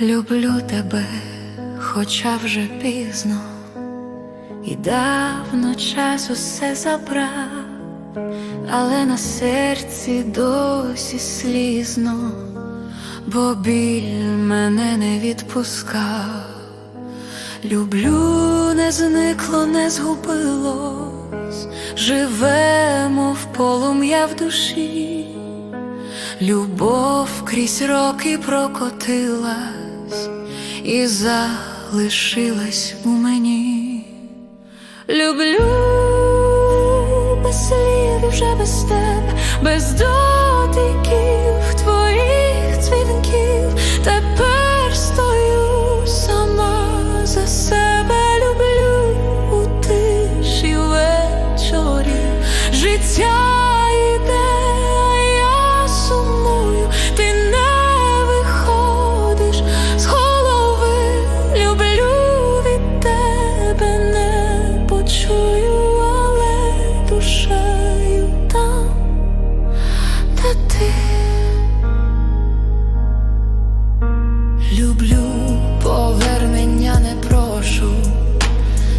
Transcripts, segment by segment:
Люблю тебе, хоча вже пізно, і давно час усе забрав, але на серці досі слізно, бо біль мене не відпускав. Люблю, не зникло, не згубилось, живемо в полум'я в душі. Любов крізь роки прокотилась і залишилась у мені. Люблю без слів, вже без тебе, без дотиків душею там, де ти. Люблю повернення не прошу,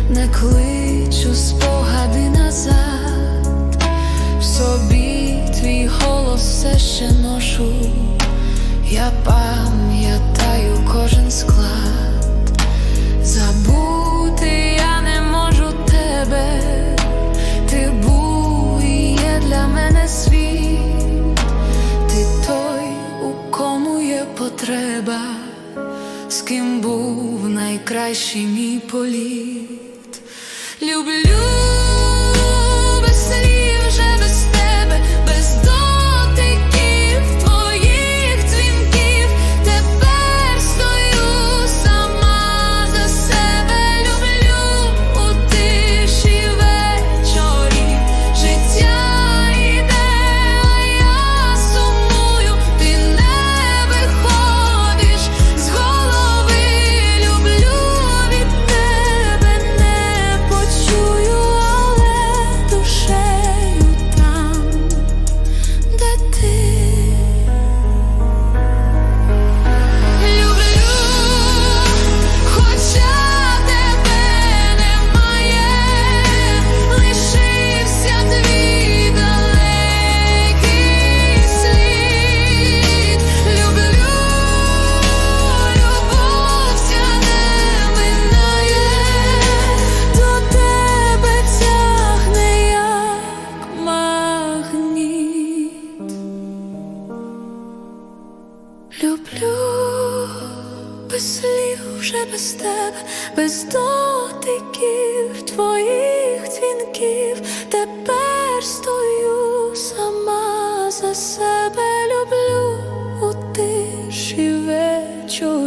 не кличу спогади назад, в собі твій голос все ще ношу, я пам'ятаю ким був найкращий мій політ. Люблю без слів, вже без тебе, без дотиків твоїх дзвінків. Тепер стою сама за себе, люблю у тиші вечорів.